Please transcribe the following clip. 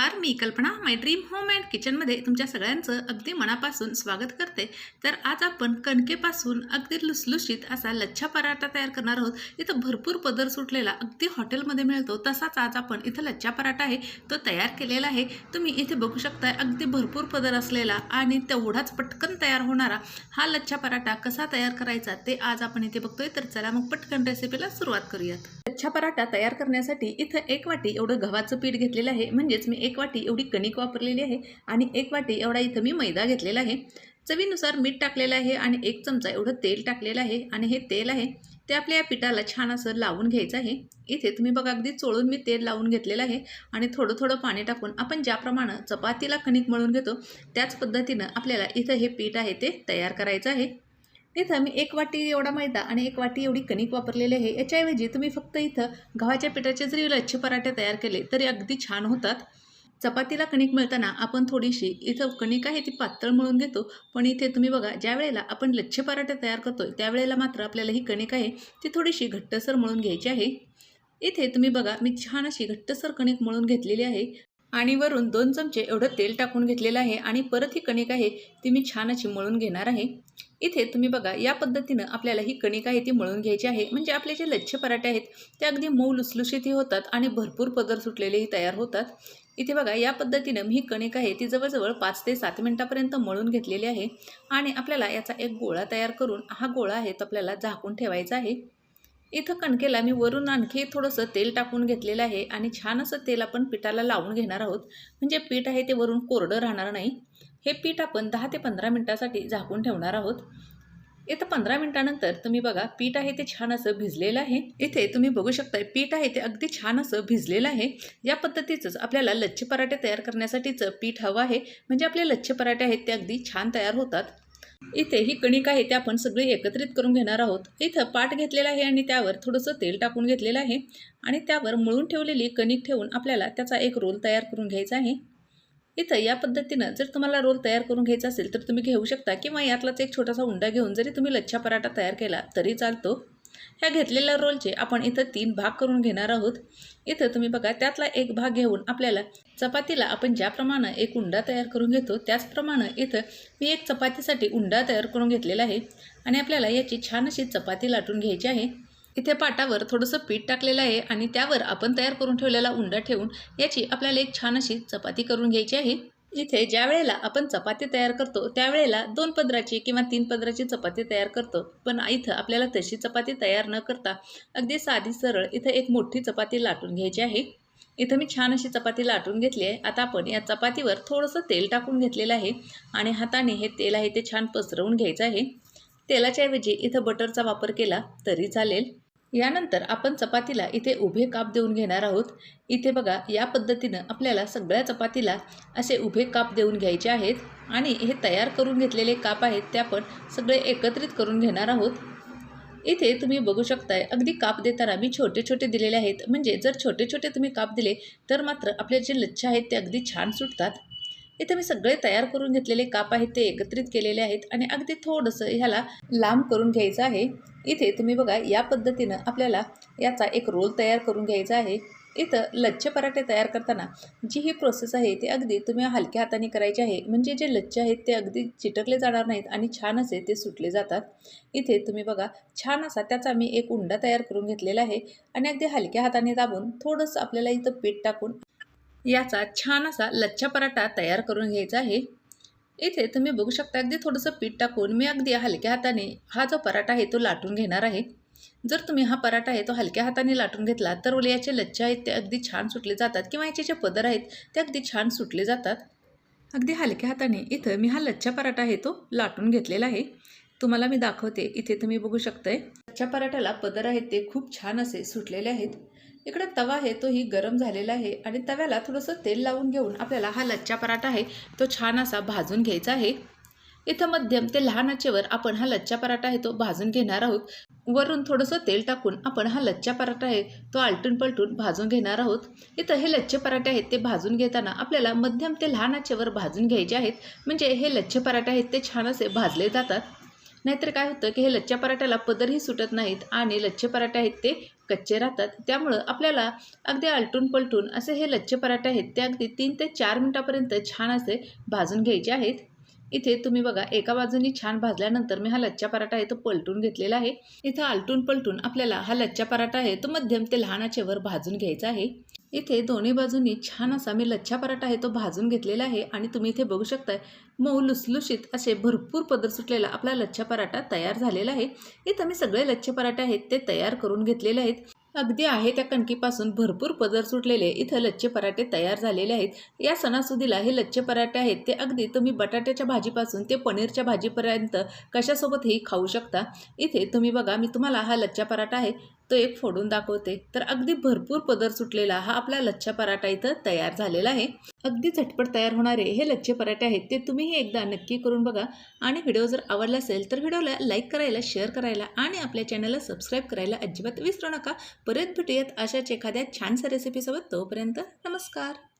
नमस्कार मी कल्पना माय dream home and किचनमध्ये तुमच्या सगळ्यांचं अगदी मनापासून स्वागत करते. तर आज आपण कणकेपासून अगदी लुसलुशीत असा लच्छा पराठा तयार करणार आहोत. इथं भरपूर पदर सुटलेला अगदी हॉटेलमध्ये मिळतो. तसाच आज आपण इथं लच्छा पराठा आहे तो तयार केलेला आहे. तुम्ही इथे बघू शकता अगदी भरपूर पदर असलेला आणि तेवढाच पटकन तयार होणारा हा लच्छा पराठा कसा तयार करायचा ते आज आपण इथे बघतोय. तर चला मग पटकन रेसिपीला सुरुवात करूयात. लच्छा पराठा तयार करण्यासाठी इथं एक वाटी एवढं गव्हाचं पीठ घेतलेलं आहे. म्हणजेच मी एक एक वाटी एवढी कणिक वापरलेली आहे आणि एक वाटी एवढा इथं मी मैदा घेतलेला आहे. चवीनुसार मीठ टाकलेलं आहे आणि एक चमचा एवढं तेल टाकलेलं आहे आणि हे तेल आहे ते आपल्या या पिठाला छान असं लावून घ्यायचं आहे. इथे तुम्ही बघा अगदी चोळून मी तेल लावून घेतलेलं आहे आणि थोडं थोडं पाणी टाकून आपण ज्याप्रमाणे चपातीला कणिक मळून घेतो त्याच पद्धतीनं आपल्याला इथं हे पीठ आहे ते तयार करायचं आहे. इथं मी एक वाटी एवढा मैदा आणि एक वाटी एवढी कणिक वापरलेली आहे. याच्याऐवजी तुम्ही फक्त इथं गव्हाच्या पिठाचे जरी लच्छे पराठे तयार केले तरी अगदी छान होतात. चपातीला कणिक मिळताना आपण थोडीशी इथं कणिक आहे ती पातळ मळून घेतो. पण इथे तुम्ही बघा ज्या वेळेला आपण लच्छे पराठे तयार करतो त्यावेळेला मात्र आपल्याला ही कणिक आहे ती थोडीशी घट्टसर मळून घ्यायची आहे. इथे तुम्ही बघा मी छान अशी घट्टसर कणिक मळून घेतलेली आहे आणि वरून दोन चमचे एवढं तेल टाकून घेतलेलं आहे आणि परत ही कणिक आहे ती मी छान अशी मळून घेणार आहे. इथे तुम्ही बघा या पद्धतीनं आपल्याला ही कणिक आहे ती मळून घ्यायची आहे. म्हणजे आपले जे लच्छे पराठे आहेत ते अगदी मऊ लुसलुशीतही होतात आणि भरपूर पदर सुटलेलेही तयार होतात. इथे बघा या पद्धतीनं मी ही कणिक आहे ती जवळजवळ पाच ते सात मिनटापर्यंत मळून घेतलेली आहे आणि आपल्याला याचा एक गोळा तयार करून हा गोळा आहे तो आपल्याला झाकून ठेवायचा आहे. इथं कणकेला मी वरून आणखी थोडंसं तेल टाकून घेतलेलं आहे आणि छान असं तेल आपण पिठाला लावून घेणार आहोत. म्हणजे पीठ आहे ते वरून कोरडं राहणार नाही. हे पीठ आपण दहा ते पंधरा मिनटासाठी झाकून ठेवणार आहोत. इथं पंधरा मिनटानंतर तुम्ही बघा पीठ आहे ते छान असं भिजलेलं आहे. इथे तुम्ही बघू शकताय पीठ आहे ते अगदी छान असं भिजलेलं आहे. या पद्धतीचंच आपल्याला लच्छे पराठे तयार करण्यासाठीचं पीठ हवं आहे. म्हणजे आपले लच्छे पराठे आहेत ते अगदी छान तयार होतात. इथे ही कणिक आहे ते आपण सगळी एकत्रित करून घेणार आहोत. इथं पाट घेतलेला आहे आणि त्यावर थोडंसं तेल टाकून घेतलेलं आहे. आणि त्यावर मळून ठेवलेली कणिक ठेवून आपल्याला त्याचा एक रोल तयार करून घ्यायचा आहे. इथं या पद्धतीनं जर तुम्हाला रोल तयार करून घ्यायचा असेल तर तुम्ही घेऊ शकता. किंवा यातलाच एक छोटासा उंडा घेऊन जरी तुम्ही लच्छा पराठा तयार केला तरी चालतो. ह्या घेतलेल्या रोलचे आपण इथं तीन भाग करून घेणार आहोत. इथं तुम्ही बघा त्यातला एक भाग घेऊन आपल्याला चपातीला आपण ज्याप्रमाणे एक उंडा तयार करून घेतो त्याचप्रमाणे इथं मी एक चपातीसाठी उंडा तयार करून घेतलेला आहे. आणि आपल्याला याची छान अशी चपाती लाटून घ्यायची आहे. इथे पाटावर थोडंसं पीठ टाकलेलं आहे आणि त्यावर आपण तयार करून ठेवलेला उंडा ठेवून याची आपल्याला एक छान अशी चपाती करून घ्यायची आहे. इथे ज्या वेळेला आपण चपाती तयार करतो त्यावेळेला दोन पदराची किंवा तीन पदराची चपाती तयार करतो. पण इथं आपल्याला तशी चपाती तयार न करता अगदी साधी सरळ इथं एक मोठी चपाती लाटून घ्यायची आहे. इथं मी छान अशी चपाती लाटून घेतली आहे. आता आपण या चपातीवर थोडंसं तेल टाकून घेतलेलं आहे आणि हाताने हे तेल आहे ते छान पसरवून घ्यायचं आहे. तेलाच्याऐवजी इथं बटरचा वापर केला तरी चालेल. यानंतर आपण चपातीला इथे उभे काप देऊन घेणार आहोत. इथे बघा या पद्धतीनं आपल्याला सगळ्या चपातीला असे उभे काप देऊन घ्यायचे आहेत आणि हे तयार करून घेतलेले काप आहेत ते आपण सगळे एकत्रित करून घेणार आहोत. इथे तुम्ही बघू शकताय अगदी काप देताना मी छोटे छोटे दिलेले आहेत. म्हणजे जर छोटे छोटे तुम्ही काप दिले तर मात्र आपले जे लच्छे आहेत ते अगदी छान सुटतात. इथे मी सगळे तयार करून घेतलेले काप आहेत ते एकत्रित केलेले आहेत आणि अगदी थोडंसं ह्याला लांब करून घ्यायचं आहे. इथे तुम्ही बघा या पद्धतीनं आपल्याला याचा एक रोल तयार करून घ्यायचा आहे. इथं लच्छे पराठे तयार करताना जी ही प्रोसेस आहे ती अगदी तुम्ही हलक्या हाताने करायची आहे. म्हणजे जे लच्छे आहेत ते अगदी चिटकले जाणार नाहीत आणि छान असे ते सुटले जातात. इथे तुम्ही बघा छान असा त्याचा मी एक उंडा तयार करून घेतलेला आहे आणि अगदी हलक्या हाताने दाबून थोडंसं आपल्याला इथं पीठ टाकून याचा छान असा लच्छा पराठा तयार करून घ्यायचा आहे. इथे तुम्ही बघू शकता अगदी थोडंसं पीठ टाकून मी अगदी हलक्या हाताने हा जो पराठा आहे तो लाटून घेणार आहे. जर तुम्ही हा पराठा आहे तो हलक्या हाताने लाटून घेतला तर याचे लच्छे आहेत ते अगदी छान सुटले जातात किंवा याचे जे पदर आहेत ते अगदी छान सुटले जातात. अगदी हलक्या हाताने इथं मी हा लच्छा पराठा आहे तो लाटून घेतलेला आहे. तुम्हाला मी दाखवते इथे तुम्ही बघू शकताय. लच्छा पराठ्याला पदर आहेत ते खूप छान असे सुटलेले आहेत. इकडे तवा आहे तोही गरम झालेला आहे आणि तव्याला थोडंसं तेल लावून घेऊन आपल्याला हा लच्छा पराठा आहे तो छान असा भाजून घ्यायचा आहे. इथं मध्यम ते लहान आचेवर आपण हा लच्छा पराठा आहे तो भाजून घेणार आहोत. वरून थोडंसं तेल टाकून आपण हा लच्छा पराठा आहे तो आलटून पलटून भाजून घेणार आहोत. इथं हे लच्छे पराठे आहेत ते भाजून घेताना आपल्याला मध्यम ते लहान आचेवर भाजून घ्यायचे आहेत. म्हणजे हे लच्छे पराठे आहेत ते छान असे भाजले जातात. नाहीतर काय होतं की हे लच्छा पराठ्याला पदरही सुटत नाहीत आणि लच्छे पराठे आहेत ते कच्चे राहतात. त्यामुळं आपल्याला अगदी आलटून पलटून असे हे लच्छे पराठे आहेत ते अगदी तीन ते चार मिनटापर्यंत छान असे भाजून घ्यायचे आहेत. इथे तुम्ही बघा एका बाजूनी छान भाजल्यानंतर मी हा लच्छा पराठा आहे तो पलटून घेतलेला आहे. इथं आलटून पलटून आपल्याला हा लच्छा पराठा आहे तो मध्यम ते लहान आचेवर भाजून घ्यायचा आहे. इथे दोन्ही बाजूंनी छान असा मी लच्छा पराठा आहे तो भाजून घेतलेला आहे आणि तुम्ही इथे बघू शकताय मऊ लुसलुशीत असे भरपूर पदर सुटलेला आपला लच्छा पराठा तयार झालेला आहे. इथं मी सगळे लच्छे पराठे आहेत ते तयार करून घेतलेले आहेत. अगदी आहे त्या कणकीपासून भरपूर पदर सुटलेले इथं लच्छे पराठे तयार झालेले आहेत. या सणासुदीला हे लच्छे पराठे आहेत ते अगदी तुम्ही बटाट्याच्या भाजीपासून ते पनीरच्या भाजीपर्यंत कशासोबतही खाऊ शकता. इथे तुम्ही बघा मी तुम्हाला हा लच्छा पराठा आहे तो एक फोडून दाखवते. तर अगदी भरपूर पदर सुटलेला हा आपला लच्छा पराठा इथं तयार झालेला आहे. अगदी झटपट तयार होणारे हे लच्छे पराठे आहेत ते तुम्हीही एकदा नक्की करून बघा. आणि व्हिडिओ जर आवडला असेल तर व्हिडिओला लाईक करायला शेअर करायला आणि आपल्या चॅनलला सबस्क्राईब करायला अजिबात विसरू नका. परत भेटूयात अशाच एखाद्या छानशा रेसिपीसोबत तोपर्यंत नमस्कार.